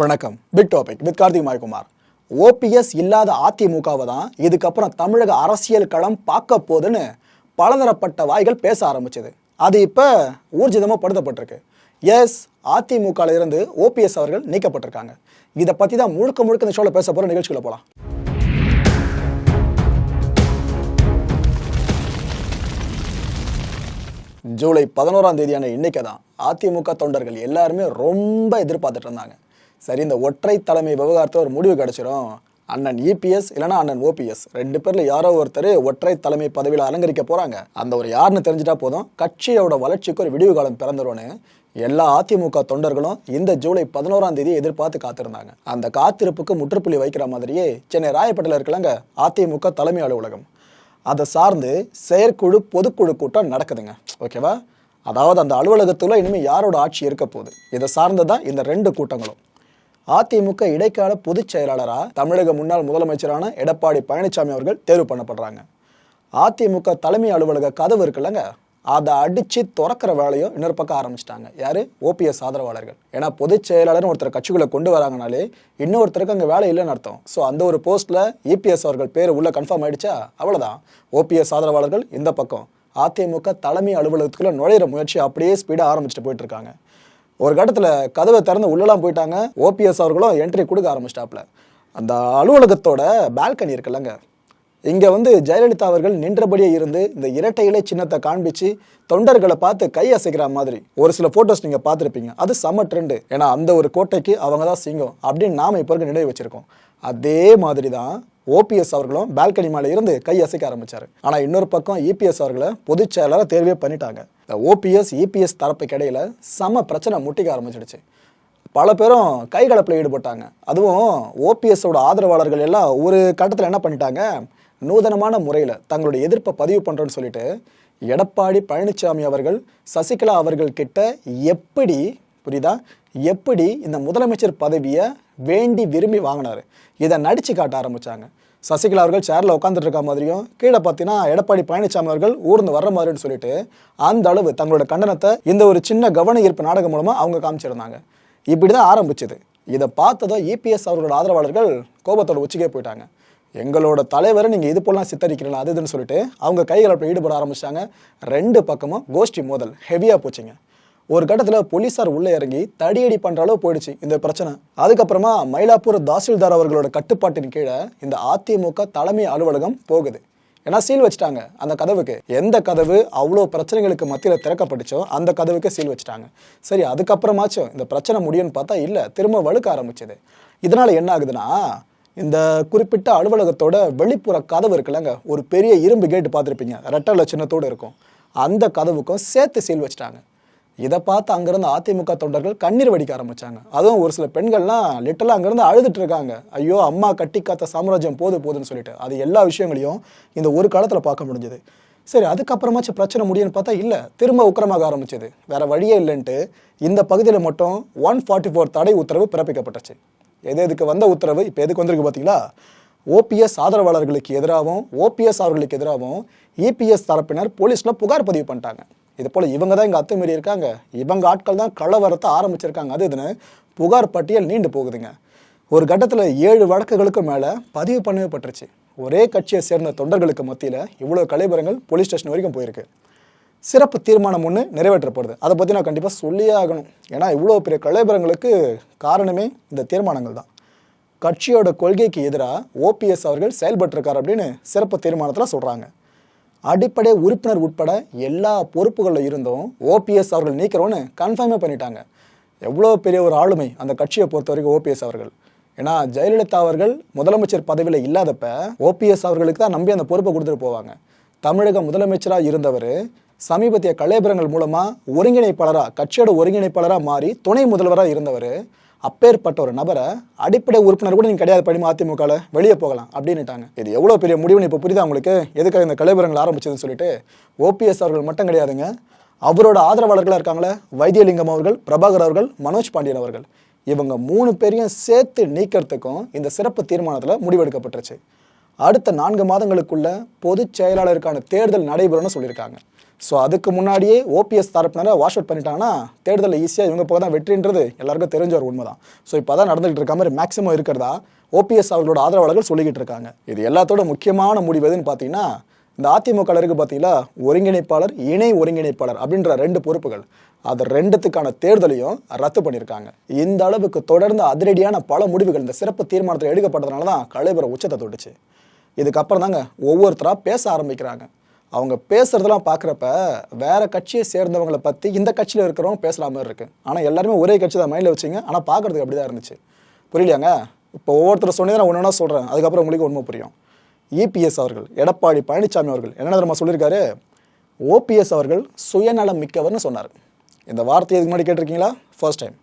வணக்கம். Big topic with Karthik Maikumar OPS இல்லாத அதிமுகவை தான் இதுக்கப்புறம் தமிழக அரசியல் களம் பார்க்க போதுன்னு பலதரப்பட்ட வாய்கள் பேச ஆரம்பிச்சது. அது இப்போ ஊர்ஜிதமாக படுத்தப்பட்டிருக்கு. எஸ் அதிமுகல இருந்து ஓபிஎஸ் அவர்கள் நீக்கப்பட்டிருக்காங்க. இதை பற்றி தான் முழுக்க முழுக்க இந்த ஷோவில் பேச போகிற நிகழ்ச்சிகளை போகலாம் ஜூலை பதினோராம் தேதியான இன்னைக்கு தான் அதிமுக தொண்டர்கள் எல்லாருமே ரொம்ப எதிர்பார்த்துட்டு இருந்தாங்க. சரி இந்த ஒற்றை தலைமை விவகாரத்தில் ஒரு முடிவு கிடச்சிரும். அண்ணன் இபிஎஸ் இல்லைன்னா அண்ணன் ஓபிஎஸ் ரெண்டு பேரில் யாரோ ஒருத்தர் ஒற்றை தலைமை பதவியில் அலங்கரிக்க போகிறாங்க அந்த ஒரு யாருன்னு தெரிஞ்சிட்டா போதும். கட்சியோட வளர்ச்சிக்கு ஒரு விடிவு காலம் பிறந்துரும்னு எல்லா அதிமுக தொண்டர்களும் இந்த ஜூலை பதினோராம் தேதி எதிர்பார்த்து காத்திருந்தாங்க. அந்த காத்திருப்புக்கு முற்றுப்புள்ளி வைக்கிற மாதிரியே சென்னை ராயப்பேட்டையில் இருக்கலங்க அதிமுக தலைமை அலுவலகம். அதை சார்ந்து செயற்குழு பொதுக்குழு கூட்டம் நடக்குதுங்க. ஓகேவா? அதாவது அந்த அலுவலகத்தில் இனிமேல் யாரோட ஆட்சி இருக்க போகுது? இதை சார்ந்து தான் இந்த ரெண்டு கூட்டங்களும். அதிமுக இடைக்கால பொதுச் செயலாளராக தமிழக முன்னாள் முதலமைச்சரான எடப்பாடி பழனிசாமி அவர்கள் தேர்வு பண்ணப்படுறாங்க. அதிமுக தலைமை அலுவலக கதவு இருக்குல்லங்க. அதை அடித்து திறக்கிற வேலையும் இன்னொரு பக்கம் ஆரம்பிச்சிட்டாங்க. யாரு? ஓபிஎஸ் ஆதரவாளர்கள். ஏன்னா பொதுச் செயலாளர்னு ஒருத்தர் கட்சிக்குள்ளே கொண்டு வராங்கனாலே இன்னொருத்தருக்கு அங்கே வேலை இல்லைன்னு அர்த்தம். ஸோ அந்த ஒரு போஸ்ட்டில் இபிஎஸ் அவர்கள் பேர் உள்ளே கன்ஃபார்ம் ஆகிடுச்சா அவ்வளோதான் ஓபிஎஸ் ஆதரவாளர்கள் இந்த பக்கம். அதிமுக தலைமை அலுவலகத்துக்குள்ளே நுழையிற முயற்சி அப்படியே ஸ்பீடாக ஆரம்பிச்சுட்டு போயிட்டுருக்காங்க ஒரு கட்டத்தில் கதவை திறந்து உள்ளலாம் போயிட்டாங்க. ஓபிஎஸ் அவர்களும் என்ட்ரி கொடுக்க ஆரம்பிச்சிட்டாப்ல அந்த அலுவலகத்தோட பால்கனி இருக்குல்லங்க. இங்கே வந்து ஜெயலலிதா அவர்கள் நின்றபடியே இருந்து இந்த இரட்டை இலை சின்னத்தை காண்பிச்சு தொண்டர்களை பார்த்து கை அசைக்கிற மாதிரி. ஒரு சில ஃபோட்டோஸ் நீங்கள் பார்த்துருப்பீங்க. அது செம்ம ட்ரெண்டு ஏன்னா அந்த ஒரு கோட்டைக்கு அவங்க தான் சிங்கம் அப்படின்னு நாம் இப்போ இருக்க நினைவு வச்சுருக்கோம். அதே மாதிரி தான் ஓபிஎஸ் அவர்களும் பால்கனி மேலே இருந்து கை அசைக்க ஆரம்பித்தார் ஆனால் இன்னொரு பக்கம் இபிஎஸ் அவர்களை பொதுச் செயலாளர் தேர்வே பண்ணிட்டாங்க. இந்த ஓபிஎஸ் இபிஎஸ் தரப்புக்கு இடையில் சம பிரச்சனை முட்டிக்க ஆரம்பிச்சிடுச்சு. பல பேரும் கைகலப்பில் ஈடுபட்டாங்க. அதுவும் ஓபிஎஸோட ஆதரவாளர்கள் எல்லாம் ஒரு கட்டத்தில் என்ன பண்ணிட்டாங்க? நூதனமான முறையில் தங்களுடைய எதிர்ப்பை பதிவு பண்ணுறோன்னு சொல்லிட்டு எடப்பாடி பழனிசாமி அவர்கள் சசிகலா அவர்கள் கிட்ட எப்படி புரியுதா? எப்படி இந்த முதலமைச்சர் பதவியை வேண்டி விரும்பி வாங்கினாரு? இதை நடித்து காட்ட ஆரம்பித்தாங்க சசிகலா அவர்கள் சேரில் உட்காந்துட்டு இருக்க மாதிரியும் கீழே பார்த்தீங்கன்னா எடப்பாடி பழனிசாமி அவர்கள் ஊர்ந்து வர்ற மாதிரின்னு சொல்லிட்டு அந்த அளவு தங்களோட கண்டனத்தை இந்த ஒரு சின்ன கவன ஈர்ப்பு நாடகம் மூலமாக அவங்க காமிச்சிருந்தாங்க. இப்படி தான் ஆரம்பிச்சது. இதை பார்த்ததும் இபிஎஸ் அவர்களோட ஆதரவாளர்கள் கோபத்தோட உச்சிக்கே போயிட்டாங்க. எங்களோட தலைவரை நீங்கள் இது போலாம் சித்தரிக்கிறீங்களா அது இதுன்னு சொல்லிட்டு அவங்க கைகலப்பில் ஈடுபட ஆரம்பிச்சாங்க ரெண்டு பக்கமும் கோஷ்டி மோதல் ஹெவியாக போச்சுங்க. ஒரு கட்டத்தில் போலீஸார் உள்ளே இறங்கி தடியடி பண்ணுற அளவு போயிடுச்சு இந்த பிரச்சனை. அதுக்கப்புறமா மயிலாப்பூர் தாசில்தார் அவர்களோட கட்டுப்பாட்டின் கீழே இந்த அதிமுக தலைமை அலுவலகம் போகுது. ஏன்னா சீல் வச்சுட்டாங்க அந்த கதவுக்கு. எந்த கதவு அவ்வளோ பிரச்சனைகளுக்கு மத்தியில் திறக்கப்பட்டுச்சோ அந்த கதவுக்கு சீல் வச்சுட்டாங்க. சரி அதுக்கப்புறமாச்சும் இந்த பிரச்சனை முடியும்னு பார்த்தா இல்லை திரும்ப வழுக்க ஆரம்பிச்சது. இதனால் என்ன ஆகுதுன்னா இந்த குறிப்பிட்ட அலுவலகத்தோட வெளிப்புற கதவு இருக்குல்லங்க ஒரு பெரிய இரும்பு கேட்டு பார்த்துருப்பீங்க ரெட்டல சின்னத்தோடு இருக்கும். அந்த கதவுக்கும் சேர்த்து சீல் வச்சுட்டாங்க. இதை பார்த்து அங்கேருந்து அதிமுக தொண்டர்கள் கண்ணீர் வடிக்க ஆரம்பிச்சாங்க. அதுவும் ஒரு சில பெண்கள்லாம் லிட்டலாக அங்கேருந்து அழுதுட்டு இருக்காங்க. ஐயோ அம்மா கட்டி காத்த சாம்ராஜ்யம் போது போதுன்னு சொல்லிட்டு. அது எல்லா விஷயங்களையும் இந்த ஒரு காலத்தில் பார்க்க முடிஞ்சது. சரி அதுக்கப்புறமாச்சும் பிரச்சனை முடியும்னு பார்த்தா இல்லை திரும்ப உக்கிரமாக ஆரம்பிச்சது. வேறு வழியே இல்லைன்ட்டு இந்த பகுதியில் மட்டும் ஒன் ஃபார்ட்டி ஃபோர் தடை உத்தரவு பிறப்பிக்கப்பட்டுச்சு. எது எதுக்கு வந்த உத்தரவு? இப்போ எதுக்கு வந்திருக்கு பார்த்தீங்களா? ஓபிஎஸ் ஆதரவாளர்களுக்கு எதிராகவும் ஓபிஎஸ் அவர்களுக்கு எதிராகவும் இபிஎஸ் தரப்பினர் போலீஸில் புகார் பதிவு பண்ணிட்டாங்க. இது போல் இவங்க தான் இங்கே அத்துமீறி இருக்காங்க. இவங்க ஆட்கள் தான் கலவரத்தை ஆரம்பிச்சிருக்காங்க. அது இதுன்னு புகார் பட்டியல் நீண்டு போகுதுங்க. ஒரு கட்டத்தில் ஏழு வழக்குகளுக்கு மேலே பதிவு பண்ணவே பட்டுருச்சு. ஒரே கட்சியை சேர்ந்த தொண்டர்களுக்கு மத்தியில் இவ்வளோ கலைபரங்கள் போலீஸ் ஸ்டேஷன் வரைக்கும் போயிருக்கு. சிறப்பு தீர்மானம் ஒன்று நிறைவேற்றப்படுது. அதை பற்றி நான் கண்டிப்பாக சொல்லியே ஆகணும். ஏன்னா இவ்வளோ பெரிய கலைபரங்களுக்கு காரணமே இந்த தீர்மானங்கள் தான். கட்சியோட கொள்கைக்கு எதிராக ஓபிஎஸ் அவர்கள் செயல்பட்டிருக்கார் அப்படின்னு சிறப்பு தீர்மானத்தில் சொல்கிறாங்க அடிப்படை உறுப்பினர் உட்பட எல்லா பொறுப்புகளில் இருந்தும் ஓபிஎஸ் அவர்கள் நீக்கிறோன்னு கன்ஃபார்மே பண்ணிட்டாங்க. எவ்வளோ பெரிய ஒரு ஆளுமை அந்த கட்சியை பொறுத்த வரைக்கும் ஓபிஎஸ் அவர்கள். ஏன்னா ஜெயலலிதா அவர்கள் முதலமைச்சர் பதவியில் இல்லாதப்ப ஓபிஎஸ் அவர்களுக்கு தான் நம்பி அந்த பொறுப்பை கொடுத்துட்டு போவாங்க. தமிழக முதலமைச்சராக இருந்தவர் சமீபத்திய கலைபுரங்கள் மூலமாக ஒருங்கிணைப்பாளராக கட்சியோட ஒருங்கிணைப்பாளராக மாறி துணை முதல்வராக இருந்தவர் அப்பேற்பட்ட ஒரு நபரை அடிப்படை உறுப்பினர் கூட நீங்கள் கிடையாது படிமா அதிமுகவில் வெளியே போகலாம் அப்படின்னுட்டாங்க. இது எவ்வளோ பெரிய முடிவுன்னு இப்போ புரியுதா உங்களுக்கு? எதுக்காக இந்த கலைபுரங்கள் ஆரம்பிச்சதுன்னு சொல்லிட்டு ஓபிஎஸ் அவர்கள் மட்டும் கிடையாதுங்க. அவரோட ஆதரவாளர்களாக இருக்காங்களே வைத்தியலிங்கம் அவர்கள் பிரபாகர் அவர்கள் மனோஜ் பாண்டியன் அவர்கள். இவங்க மூணு பேரையும் சேர்த்து நீக்கிறதுக்கும் இந்த சிறப்பு தீர்மானத்தில் முடிவெடுக்கப்பட்டுருச்சு. அடுத்த நான்கு மாதங்களுக்குள்ள பொதுச் செயலாளருக்கான தேர்தல் நடைபெறும்னு சொல்லியிருக்காங்க. ஸோ அதுக்கு முன்னாடியே ஓபிஎஸ் தரப்பினரை வாஷ் அவுட் பண்ணிட்டாங்கன்னா தேர்தலில் ஈஸியாக இவங்க போக தான் வெற்றின்றது எல்லாருக்கும் தெரிஞ்ச ஒரு உண்மை தான் ஸோ இப்போ தான் நடந்துகிட்டு இருக்க மாதிரி மேக்ஸிமம் இருக்கிறதா ஓபிஎஸ் அவர்களோட ஆதரவாளர்கள் சொல்லிக்கிட்டு இருக்காங்க. இது எல்லாத்தோட முக்கியமான முடிவு எதுன்னு பார்த்தீங்கன்னா இந்த அதிமுக இருக்கு பார்த்தீங்களா ஒருங்கிணைப்பாளர் இணை ஒருங்கிணைப்பாளர் அப்படின்ற ரெண்டு பொறுப்புகள். அது ரெண்டுத்துக்கான தேர்தலையும் ரத்து பண்ணியிருக்காங்க. இந்த அளவுக்கு தொடர்ந்து அதிரடியான பல முடிவுகள் இந்த சிறப்பு தீர்மானத்தில் எடுக்கப்பட்டதுனால தான் கலைபுரம் உச்சத்தை தொட்டுச்சு. இதுக்கப்புறம் தாங்க ஒவ்வொருத்தராக பேச ஆரம்பிக்கிறாங்க. அவங்க பேசுறதெல்லாம் பார்க்குறப்ப வேற கட்சியை சேர்ந்தவங்களை பற்றி இந்த கட்சியில் இருக்கிறவங்க பேசுகிற மாதிரி இருக்கு. ஆனால் எல்லாருமே ஒரே கட்சி தான் மைண்டில் வச்சிங்க. ஆனால் பார்க்கறதுக்கு அப்படி தான் இருந்துச்சு. புரியலையாங்க? இப்போ ஒவ்வொருத்தர் சொன்னதை நான் ஒன்று ஒன்றா சொல்கிறேன் அதுக்கப்புறம் உங்களுக்கு உண்மை புரியும். இபிஎஸ் அவர்கள் எடப்பாடி பழனிசாமி அவர்கள் என்ன தெரியுமா சொல்லியிருக்காரு? ஓபிஎஸ் அவர்கள் சுயநலம் மிக்கவர்னு சொன்னார். இந்த வார்த்தையை இதுக்கு முன்னாடி கேட்டிருக்கீங்களா? ஃபர்ஸ்ட் டைம்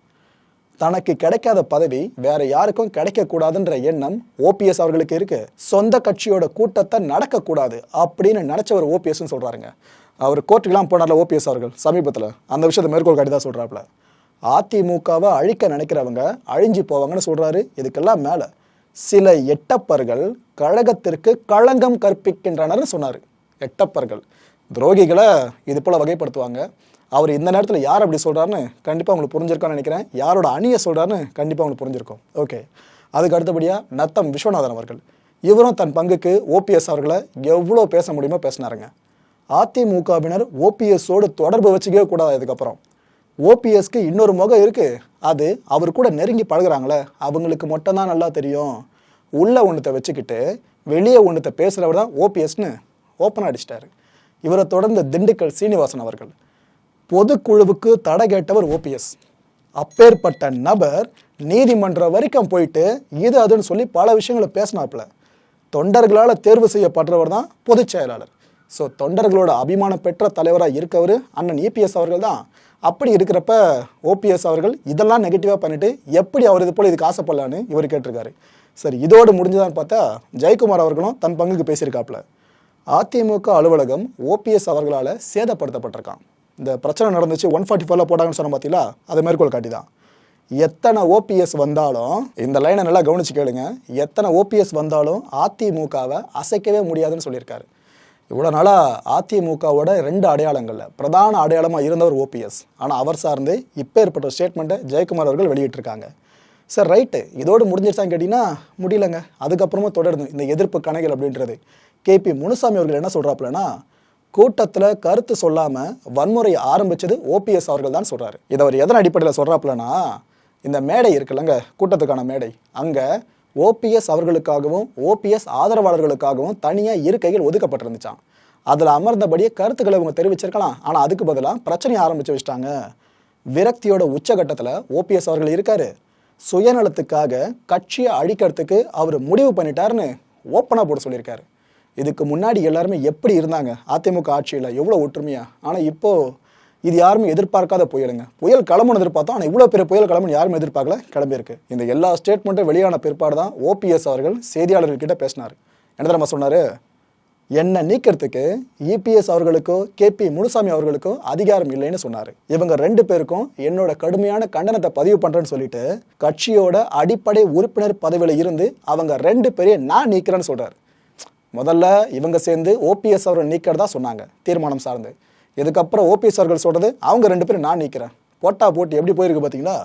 தனக்கு கிடைக்காத பதவி வேற யாருக்கும் கிடைக்கக்கூடாதுன்ற எண்ணம் ஓபிஎஸ் அவர்களுக்கு இருக்கு. சொந்த கட்சியோட கூட்டத்தை நடக்கக்கூடாது அப்படின்னு நினைச்சவர் ஓபிஎஸ்னு சொல்றாருங்க. அவர் கோர்ட்டுக்கெல்லாம் போனார்ல ஓபிஎஸ் அவர்கள் சமீபத்தில். அந்த விஷயத்தை மேற்கோள் காட்டி தான் சொல்றாப்புல. அதிமுகவை அழிக்க நினைக்கிறவங்க அழிஞ்சு போவாங்கன்னு சொல்றாரு. இதுக்கெல்லாம் மேலே. சில எட்டப்பர்கள் கழகத்திற்கு களங்கம் கற்பிக்கின்றனர்னு சொன்னார். எட்டப்பர்கள். துரோகிகளை இது போல வகைப்படுத்துவாங்க. அவர் இந்த நேரத்தில் யார் அப்படி சொல்கிறாருன்னு கண்டிப்பாக உங்களுக்கு புரிஞ்சிருக்கான்னு நினைக்கிறேன். யாரோட அணியை சொல்கிறாருன்னு கண்டிப்பாக உங்களுக்கு புரிஞ்சிருக்கும். ஓகே அதுக்கு அடுத்தபடியாக நத்தம் விஸ்வநாதன் அவர்கள். இவரும் தன் பங்குக்கு ஓபிஎஸ் அவர்களை எவ்வளோ பேச முடியுமோ பேசினாருங்க. அதிமுகவினர் ஓபிஎஸோடு தொடர்பு வச்சுக்கவே கூடாது அதுக்கப்புறம். ஓபிஎஸ்க்கு இன்னொரு முகம் இருக்குது அது அவர் கூட நெருங்கி பழகிறாங்களே. அவங்களுக்கு மட்டும் தான் நல்லா தெரியும். உள்ள ஒன்றத்தை வச்சுக்கிட்டு வெளியே ஒன்றத்தை பேசுகிறவர் தான் ஓபிஎஸ்னு ஓப்பனாக அடிச்சிட்டாரு. இவரை தொடர்ந்து திண்டுக்கல் சீனிவாசன் அவர்கள். பொதுக்குழுவுக்கு தடை கேட்டவர் ஓபிஎஸ் அப்பேற்பட்ட நபர் நீதிமன்றம் வரைக்கும் போயிட்டு இது அதுன்னு சொல்லி பல விஷயங்களை பேசினாப்புல. தொண்டர்களால் தேர்வு செய்யப்படுறவர் தான் பொதுச் செயலாளர். ஸோ தொண்டர்களோட அபிமானம் பெற்ற தலைவராக இருக்கவர் அண்ணன் இபிஎஸ் அவர்கள் தான் அப்படி இருக்கிறப்ப ஓபிஎஸ் அவர்கள் இதெல்லாம் நெகட்டிவாக பண்ணிவிட்டு எப்படி அவர் இது போல் இதுக்கு ஆசைப்படலான்னு இவர் கேட்டிருக்காரு. சரி இதோடு முடிஞ்சதான்னு பார்த்தா ஜெயக்குமார் அவர்களும் தன் பங்குக்கு பேசியிருக்காப்புல. அதிமுக அலுவலகம் ஓபிஎஸ் அவர்களால் சேதப்படுத்தப்பட்டிருக்கான். இந்த பிரச்சனை நடந்துச்சு ஒன் ஃபார்ட்டி ஃபோரில் போட்டாங்கன்னு சொன்ன பார்த்தீங்களா அதை மேற்கோள் காட்டி தான் எத்தனை ஓபிஎஸ் வந்தாலும் இந்த லைனை நல்லா கவனிச்சு கேளுங்க. எத்தனை ஓபிஎஸ் வந்தாலும் அதிமுகவை அசைக்கவே முடியாதுன்னு சொல்லியிருக்காரு. இவ்வளோ நாளாக அதிமுகவோட ரெண்டு அடையாளங்களில் பிரதான அடையாளமாக இருந்தவர் ஓபிஎஸ் ஆனால் அவர் சார்ந்து இப்போ ஏற்பட்ட ஸ்டேட்மெண்ட்டை ஜெயக்குமார் அவர்கள் வெளியிட்டிருக்காங்க. சார் ரைட்டு இதோடு முடிஞ்சிருச்சான்னு கேட்டிங்கன்னா முடியலங்க. அதுக்கப்புறமும் தொடர்ந்து இந்த எதிர்ப்பு கணைகள் அப்படின்றது. கேபி முனுசாமி அவர்கள் என்ன சொல்கிறாப்புலன்னா கூட்டத்தில் கருத்து சொல்லாமல் வன்முறையை ஆரம்பிச்சது ஓபிஎஸ் அவர்கள் தான் சொல்கிறாரு இதை அவர் எதன் அடிப்படையில் சொல்கிறாப்புலனா இந்த மேடை இருக்குல்லங்க கூட்டத்துக்கான மேடை. அங்கே ஓபிஎஸ் அவர்களுக்காகவும் ஓபிஎஸ் ஆதரவாளர்களுக்காகவும் தனியாக இருக்கைகள் ஒதுக்கப்பட்டிருந்துச்சான் அதில் அமர்ந்தபடியே கருத்துக்களை இவங்க தெரிவிச்சிருக்கலாம். ஆனால் அதுக்கு பதிலாக பிரச்சனையை ஆரம்பித்து வச்சிட்டாங்க. விரக்தியோட உச்சகட்டத்தில் ஓபிஎஸ் அவர்கள் இருக்காரு. சுயநலத்துக்காக கட்சியை அழிக்கிறதுக்கு அவர் முடிவு பண்ணிட்டாருன்னு ஓப்பனாக போட சொல்லியிருக்காரு. இதுக்கு முன்னாடி எல்லாருமே எப்படி இருந்தாங்க? அதிமுக ஆட்சியில் எவ்வளோ ஒற்றுமையா? ஆனால் இப்போது இது யாருமே எதிர்பார்க்காத புயலுங்க. புயல் கிளம்புன்னு எதிர்பார்த்தோம் ஆனால் இவ்வளோ பெரிய புயல் கிளம்புன்னு யாருமே எதிர்பார்க்கல கிளம்பியிருக்கு. இந்த எல்லா ஸ்டேட்மெண்ட்டும் வெளியான பிற்பாடு தான் ஓபிஎஸ் அவர்கள் செய்தியாளர்கள்கிட்ட பேசினார். என்ன தெரியுமா சொன்னார்? என்னை நீக்கிறதுக்கு இபிஎஸ் அவர்களுக்கோ கேபி முனுசாமி அவர்களுக்கோ அதிகாரம் இல்லைன்னு சொன்னார். இவங்க ரெண்டு பேருக்கும் என்னோட கடுமையான கண்டனத்தை பதிவு பண்ணுறேன்னு சொல்லிட்டு கட்சியோட அடிப்படை உறுப்பினர் பதவியில் இருந்து அவங்க ரெண்டு பேரையும் நான் நீக்கிறேன்னு சொல்கிறார் முதல்ல இவங்க சேர்ந்து ஓபிஎஸ் அவர்கள் நீக்கிறதா சொன்னாங்க தீர்மானம் சார்ந்து. இதுக்கப்புறம் ஓபிஎஸ் அவர்கள் சொல்கிறது அவங்க ரெண்டு பேரும் நான் நீக்கிறேன். போட்டா போட்டு எப்படி போயிருக்கு பார்த்தீங்களா?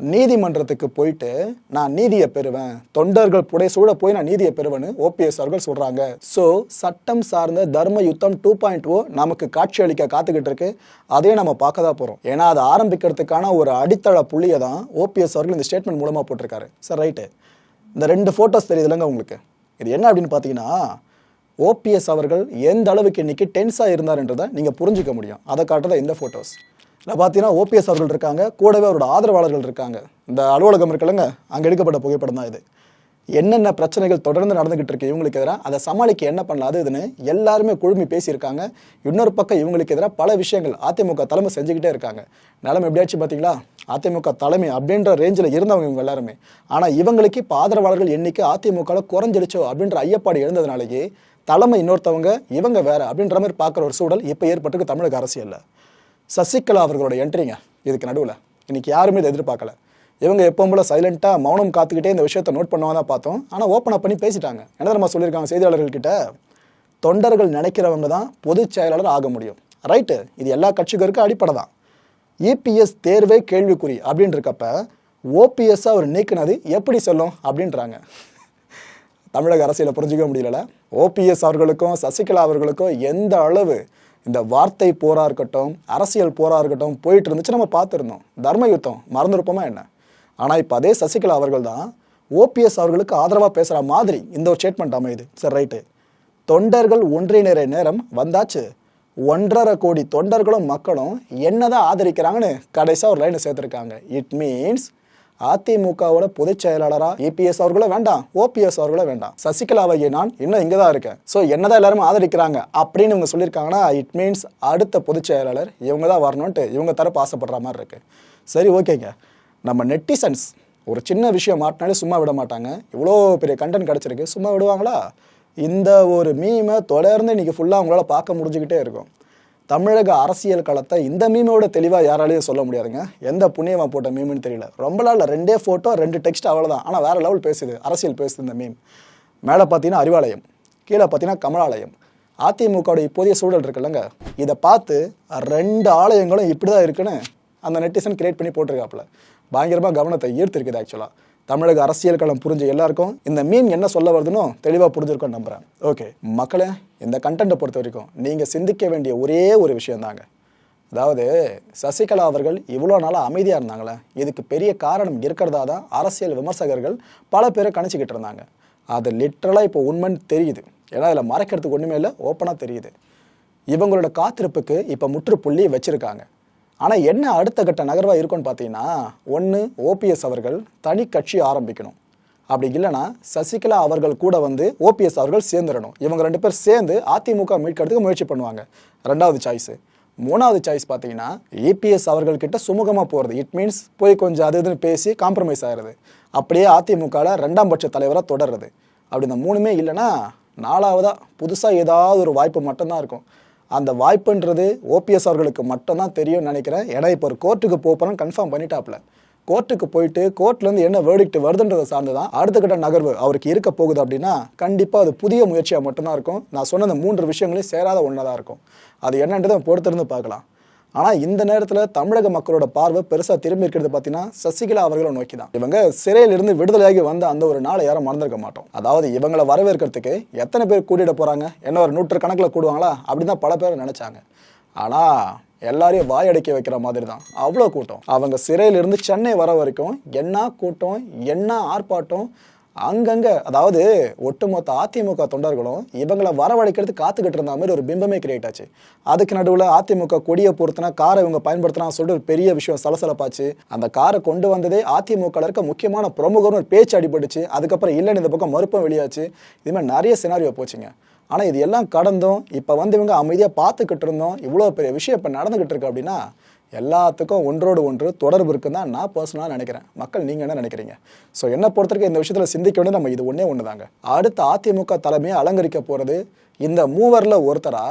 நீதிமன்றத்துக்கு போயிட்டு நான் நீதியை பெறுவேன். தொண்டர்கள் புடைசூட போய் நான் நீதியை பெறுவேன்னு ஓபிஎஸ் அவர்கள் சொல்கிறாங்க ஸோ சட்டம் சார்ந்த தர்ம யுத்தம் டூ பாயிண்ட் ஓ நமக்கு காட்சி அளிக்க காத்துக்கிட்டு இருக்கு. அதையும் நம்ம பார்க்க தான் போகிறோம் ஏன்னா அதை ஆரம்பிக்கிறதுக்கான ஒரு அடித்தள புள்ளியை தான் ஓபிஎஸ் அவர்கள் இந்த ஸ்டேட்மெண்ட் மூலமாக போட்டிருக்காரு. சார் ரைட்டு இந்த ரெண்டு ஃபோட்டோஸ் தெரியுதுலங்க உங்களுக்கு? இது என்ன அப்படின்னு பார்த்தீங்கன்னா ஓபிஎஸ் அவர்கள் எந்த அளவுக்கு இன்னைக்கு டென்ஸாக இருந்தார்ன்றதை நீங்கள் புரிஞ்சிக்க முடியும். அதை காட்டுறத இந்த ஃபோட்டோஸ் இதில் பார்த்தீங்கன்னா ஓபிஎஸ் அவர்கள் இருக்காங்க. கூடவே அவரோட ஆதரவாளர்கள் இருக்காங்க. இந்த அலுவலகம் இருக்குல்லங்க அங்கே எடுக்கப்பட்ட புகைப்படம் தான் இது. என்னென்ன பிரச்சனைகள் தொடர்ந்து நடந்துகிட்டு இருக்கு இவங்களுக்கு எதிராக அதை சமாளிக்க என்ன பண்ணலாம் அது இதுன்னு எல்லாருமே குழுமி பேசியிருக்காங்க. இன்னொரு பக்கம் இவங்களுக்கு எதிராக பல விஷயங்கள் அதிமுக தலைமை செஞ்சுக்கிட்டே இருக்காங்க. நிலைமை எப்படியாச்சு பார்த்தீங்களா அதிமுக தலைமை அப்படின்ற ரேஞ்சில் இருந்தவங்க இவங்க எல்லாருமே. ஆனால் இவங்களுக்கு இப்போ ஆதரவாளர்கள் எண்ணிக்கை அதிமுகவில் குறைஞ்சிடுச்சோ அப்படின்ற ஐயப்பாடு எழுந்ததுனாலேயே தலைமை இன்னொருத்தவங்க இவங்க வேற அப்படின்ற மாதிரி பார்க்குற ஒரு சூழல் இப்போ ஏற்பட்டிருக்கு தமிழக அரசியலில். சசிகலா அவர்களோட என்ட்ரிங்க இதுக்கு நடுவில். இன்றைக்கி யாருமே இதை எதிர்பார்க்கல. இவங்க எப்பவும் போல சைலண்ட்டாக மௌனம் காத்துக்கிட்டே இந்த விஷயத்தை நோட் பண்ணுவாங்க தான் பார்த்தோம். ஆனால் ஓப்பன் அப் பண்ணி பேசிட்டாங்க. என்ன தெரியுமா சொல்லியிருக்காங்க செய்தியாளர்கள்கிட்ட தொண்டர்கள் நினைக்கிறவங்க தான் பொதுச் செயலாளர் ஆக முடியும். ரைட்டு இது எல்லா கட்சிகளுக்கும் அடிப்படை தான். இபிஎஸ் தேர்வே கேள்விக்குறி அப்படின்றக்கப்ப ஓபிஎஸ்ஸாக அவர் நீக்கினது எப்படி சொல்லும் அப்படின்றாங்க. தமிழக அரசியலை புரிஞ்சுக்க முடியல ஓபிஎஸ் அவர்களுக்கும் சசிகலா அவர்களுக்கும் எந்த அளவு இந்த வார்த்தை போராக இருக்கட்டும் அரசியல் போராக இருக்கட்டும் போயிட்டு இருந்துச்சு நம்ம பார்த்துருந்தோம். தர்ம யுத்தம் மறந்துருப்போமா என்ன? ஆனால் இப்போ அதே சசிகலா அவர்கள் தான் ஓபிஎஸ் அவர்களுக்கு ஆதரவாக பேசுகிற மாதிரி இந்த ஒரு ஸ்டேட்மெண்ட் அமையுது. சரி ரைட்டு தொண்டர்கள் ஒன்றிணைற நேரம் வந்தாச்சு. ஒன்றரை கோடி தொண்டர்களும் மக்களும் என்னதான் ஆதரிக்கிறாங்கன்னு கடைசியாக ஒரு லைனை சேர்த்துருக்காங்க. இட் மீன்ஸ் அதிமுகவோட பொதுச் செயலாளராக இபிஎஸ் அவர்களும் வேண்டாம் ஓபிஎஸ் அவர்களும் வேண்டாம். சசிகலாவை நான் இன்னும் இங்கே தான் இருக்கேன். ஸோ என்னதான் எல்லாரும் ஆதரிக்கிறாங்க அப்படின்னு இவங்க சொல்லியிருக்காங்கன்னா இட் மீன்ஸ் அடுத்த பொதுச் செயலாளர் இவங்க தான் வரணும்ட்டு இவங்க தரப்பு ஆசைப்படுற மாதிரி இருக்கு. சரி ஓகேங்க நம்ம நெட்டிசன்ஸ் ஒரு சின்ன விஷயம் மாட்டினாலே சும்மா விட மாட்டாங்க. இவ்வளோ பெரிய கண்டென்ட் கிடச்சிருக்கு. சும்மா விடுவாங்களா? இந்த ஒரு மீமை தொடர்ந்து இன்றைக்கி ஃபுல்லாக அவங்களால பார்க்க முடிஞ்சுக்கிட்டே இருக்கும். தமிழக அரசியல் களத்தை இந்த மீமோட தெளிவாக யாராலையும் சொல்ல முடியாதுங்க. எந்த புண்ணியமாக போட்ட மீம்னு தெரியல. ரொம்ப நாள் ரெண்டே ஃபோட்டோ ரெண்டு டெக்ஸ்ட் அவ்வளோதான் ஆனால் வேறு லெவல் பேசுது. அரசியல் பேசுது இந்த மீம் மேலே பார்த்தீங்கன்னா அறிவாலயம். கீழே பார்த்தீங்கன்னா கமலாலயம். அதிமுகவோட இப்போதைய சூழல் இருக்குல்லங்க. இதை பார்த்து ரெண்டு ஆலயங்களும் இப்படி தான் இருக்குன்னு அந்த நெட்டிசன் கிரியேட் பண்ணி போட்டிருக்காப்புல. பயங்கரமாக கவனத்தை ஈர்த்திருக்குது ஆக்சுவலாக தமிழக அரசியல் களம் புரிஞ்ச எல்லாருக்கும் இந்த மீன் என்ன சொல்ல வருதுன்னு தெளிவாக புரிஞ்சிருக்கோம் நம்புகிறேன் ஓகே மக்களே இந்த கண்டென்ட்டை பொறுத்த வரைக்கும் நீங்கள் சிந்திக்க வேண்டிய ஒரே ஒரு விஷயம் தாங்க அதாவது சசிகலா அவர்கள் இவ்வளோ நாளாக அமைதியாக இருந்தாங்களே இதுக்கு பெரிய காரணம் இருக்கிறதா தான் அரசியல் விமர்சகர்கள் பல பேரை கணிச்சிக்கிட்டு இருந்தாங்க. அது லிட்ரலாக இப்போ உண்மைன்னு தெரியுது. ஏன்னா இதில் மறைக்கிறதுக்கு ஒன்றுமே இல்லை ஓப்பனாக தெரியுது. இவங்களோட காத்திருப்புக்கு இப்போ முற்றுப்புள்ளி வச்சுருக்காங்க. ஆனால் என்ன அடுத்த கட்ட நகர்வாக இருக்கும்னு பார்த்தீங்கன்னா ஒன்று ஓபிஎஸ் அவர்கள் தனி கட்சி ஆரம்பிக்கணும். அப்படி இல்லைன்னா சசிகலா அவர்கள் கூட வந்து ஓபிஎஸ் அவர்கள் சேர்ந்துடணும். இவங்க ரெண்டு பேர் சேர்ந்து அதிமுக மீட்கிறதுக்கு முயற்சி பண்ணுவாங்க. ரெண்டாவது சாய்ஸு மூணாவது சாய்ஸ் பார்த்தீங்கன்னா இபிஎஸ் அவர்கள்கிட்ட சுமூகமாக போகிறது இட் மீன்ஸ் போய் கொஞ்சம் அது இதுன்னு பேசி காம்ப்ரமைஸ் ஆகிறது அப்படியே அதிமுகவில் ரெண்டாம் பட்ச தலைவராக தொடர்றது. அப்படி இந்த மூணுமே இல்லைன்னா நாலாவதாக புதுசாக ஏதாவது ஒரு வாய்ப்பு மட்டும்தான் இருக்கும். அந்த வாய்ப்புன்றது ஓபிஎஸ் அவர்களுக்கு மட்டும்தான் தெரியும்னு நினைக்கிறேன். ஏன்னா இப்போ ஒரு கோர்ட்டுக்கு போகிறோம் கன்ஃபார்ம் பண்ணிட்டாப்ல. கோர்ட்டுக்கு போயிட்டு கோர்ட்லேருந்து என்ன வேர்டிக்ட் வருதுன்றதை சார்ந்து தான் அடுத்த கட்ட நகர்வு அவருக்கு இருக்க போகுது அப்படின்னா கண்டிப்பாக அது புதிய முயற்சியாக மட்டும்தான் இருக்கும். நான் சொன்ன அந்த மூன்று விஷயங்களையும் சேராத ஒன்றாக தான் இருக்கும். அது என்னன்றதை பொறுத்திருந்து பார்க்கலாம். ஆனால் இந்த நேரத்தில் தமிழக மக்களோட பார்வை பெருசாக திரும்பி இருக்கிறது பார்த்தீங்கன்னா சசிகலா அவர்களை நோக்கி தான். இவங்க சிறையிலிருந்து விடுதலையாகி வந்த அந்த ஒரு நாளை யாரும் மறந்துருக்க மாட்டோம். அதாவது இவங்களை வரவேற்கிறதுக்கு எத்தனை பேர் கூட்டிகிட்டு போகிறாங்க என்ன ஒரு நூற்று கணக்கில் கூடுவாங்களா? அப்படின்னு தான் பல பேர் நினச்சாங்க. ஆனால் எல்லாரையும் வாயடைக்க வைக்கிற மாதிரி தான் அவ்வளோ கூட்டம். அவங்க சிறையிலிருந்து சென்னை வர வரைக்கும் என்ன கூட்டம் என்ன ஆர்ப்பாட்டம் அங்கங்கே அதாவது ஒட்டுமொத்த அதிமுக தொண்டர்களும் இவங்களை வரவழைக்கிறது காத்துக்கிட்டு இருந்த மாதிரி ஒரு பிம்பமே கிரியேட் ஆச்சு. அதுக்கு நடுவில் அதிமுக கொடியை பொறுத்தினா காரை இவங்க பயன்படுத்தினா சொல்லிட்டு ஒரு பெரிய விஷயம் சலசலப்பாச்சு. அந்த காரை கொண்டு வந்ததே அதிமுக இருக்க முக்கியமான பிரமுகர்னு ஒரு பேச்சு அடிபட்டுச்சு. அதுக்கப்புறம் இல்லைன்னு இந்த பக்கம் மறுப்பம் வெளியாச்சு. இது மாதிரி நிறைய சினாரியோ போச்சுங்க. ஆனால் இது எல்லாம் கடந்தும் இப்போ வந்து இவங்க அமைதியாக பார்த்துக்கிட்டு இருந்தோம் இவ்வளோ பெரிய விஷயம் இப்போ நடந்துக்கிட்டு இருக்கு அப்படின்னா எல்லாத்துக்கும் ஒன்றோடு ஒன்று தொடர்பு இருக்குன்னு தான் நான் பர்சனலாக நினைக்கிறேன். மக்கள் நீங்கள் என்ன நினைக்கிறீங்க? ஸோ என்ன பொறுத்தவரைக்கும் இந்த விஷயத்தில் சிந்திக்க வேண்டிய நம்ம இது ஒன்றே ஒன்று தாங்க அடுத்த அதிமுக தலைமையை அலங்கரிக்க போகிறது இந்த மூவரில் ஒருத்தரா?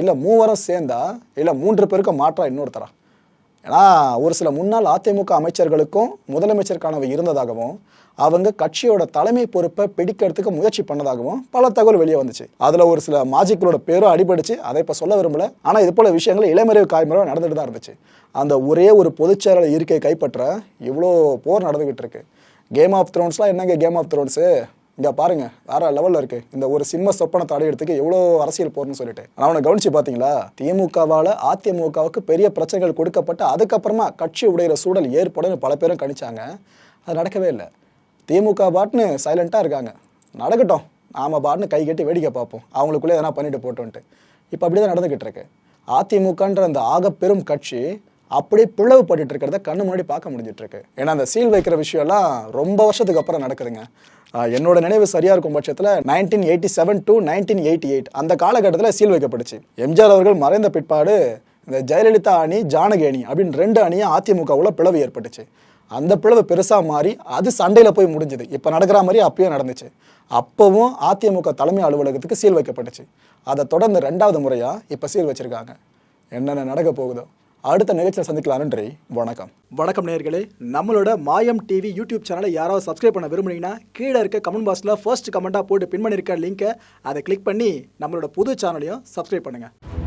இல்லை மூவரும் சேர்ந்தா? இல்லை மூன்று பேருக்கு மாற்றா இன்னொருத்தரா? ஏன்னா ஒரு சில முன்னாள் அதிமுக அமைச்சர்களுக்கும் முதலமைச்சருக்கானவை இருந்ததாகவும் அவங்க கட்சியோட தலைமை பொறுப்பை பிடிக்கிறதுக்கு முயற்சி பண்ணதாகவும் பல தகவல் வெளியே வந்துச்சு. அதில் ஒரு சில மாஜிக்களோட பேரும் அடிபடுச்சு அதை இப்போ சொல்ல விரும்பல. ஆனால் இது போல விஷயங்கள் இளமறைவு காய்மறைவு நடந்துட்டு தான் இருந்துச்சு. அந்த ஒரே ஒரு பொதுச்செயலாளர் இருக்கை கைப்பற்ற இவ்வளோ போர் நடந்துகிட்டு இருக்கு. கேம் ஆஃப் த்ரோன்ஸ்லாம் என்னங்க கேம் ஆஃப் த்ரோன்ஸு இங்கே பாருங்க வேற லெவலில் இருக்கு. இந்த ஒரு சிம்ம சொப்பனை தடையறதுக்கு எவ்வளோ அரசியல் போறன்னு சொல்லிட்டு. நான் அவனை கவனிச்சு பார்த்தீங்களா திமுகவால் அதிமுகவுக்கு பெரிய பிரச்சனைகள் கொடுக்கப்பட்டு அதுக்கப்புறமா கட்சி உடையிற சூழல் ஏற்படும் பல பேரும் கணிச்சாங்க. அது நடக்கவே இல்லை. திமுக பாட்டுன்னு சைலண்ட்டாக இருக்காங்க. நடக்கட்டும். நாம பாட்டுன்னு கை கட்டி வேடிக்கை பார்ப்போம். அவங்களுக்குள்ளே எதனா பண்ணிட்டு போட்டோன்ட்டு. இப்போ அப்படிதான் நடந்துக்கிட்டு இருக்கு. அதிமுகன்ற அந்த ஆகப்பெரும் கட்சி அப்படியே பிளவுபட்டு இருக்கிறத கண்ணு முன்னாடி பார்க்க முடிஞ்சிட்டு இருக்கு. ஏன்னா அந்த சீல் வைக்கிற விஷயம்லாம் ரொம்ப வருஷத்துக்கு அப்புறம் நடக்குதுங்க. என்னோட நினைவு சரியா இருக்கும் பட்சத்தில் nineteen eighty seven to nineteen eighty eight அந்த காலகட்டத்தில் சீல் வைக்கப்படுச்சு எம்ஜிஆர் அவர்கள் மறைந்த பிற்பாடு இந்த ஜெயலலிதா அணி ஜானகி அணி அப்படின்னு ரெண்டு அணியும் அதிமுகவுல பிளவு ஏற்பட்டுச்சு. அந்த பிளவு பெருசாக மாறி அது சண்டையில் போய் முடிஞ்சது. இப்போ நடக்கிற மாதிரி அப்பயும் நடந்துச்சு. அப்போவும் அதிமுக தலைமை அலுவலகத்துக்கு சீல் வைக்கப்பட்டுச்சு. அதை தொடர்ந்து ரெண்டாவது முறையாக இப்போ சீல் வச்சிருக்காங்க. என்னென்ன நடக்க போகுதோ. அடுத்த நிகழ்ச்சியில் சந்திக்கலாம். நன்றி. வணக்கம். வணக்கம் நேர்களே நம்மளோட மாயம் டிவி யூடியூப் சேனலை யாராவது சப்ஸ்கிரைப் பண்ண விரும்புனீங்கன்னா கீழே இருக்க கமெண்ட் பாக்ஸில் ஃபர்ஸ்ட் கமெண்ட்டாக போட்டு பின் பண்ணியிருக்க லிங்க்கை அதை கிளிக் பண்ணி நம்மளோட புது சேனலையும் சப்ஸ்கிரைப் பண்ணுங்கள்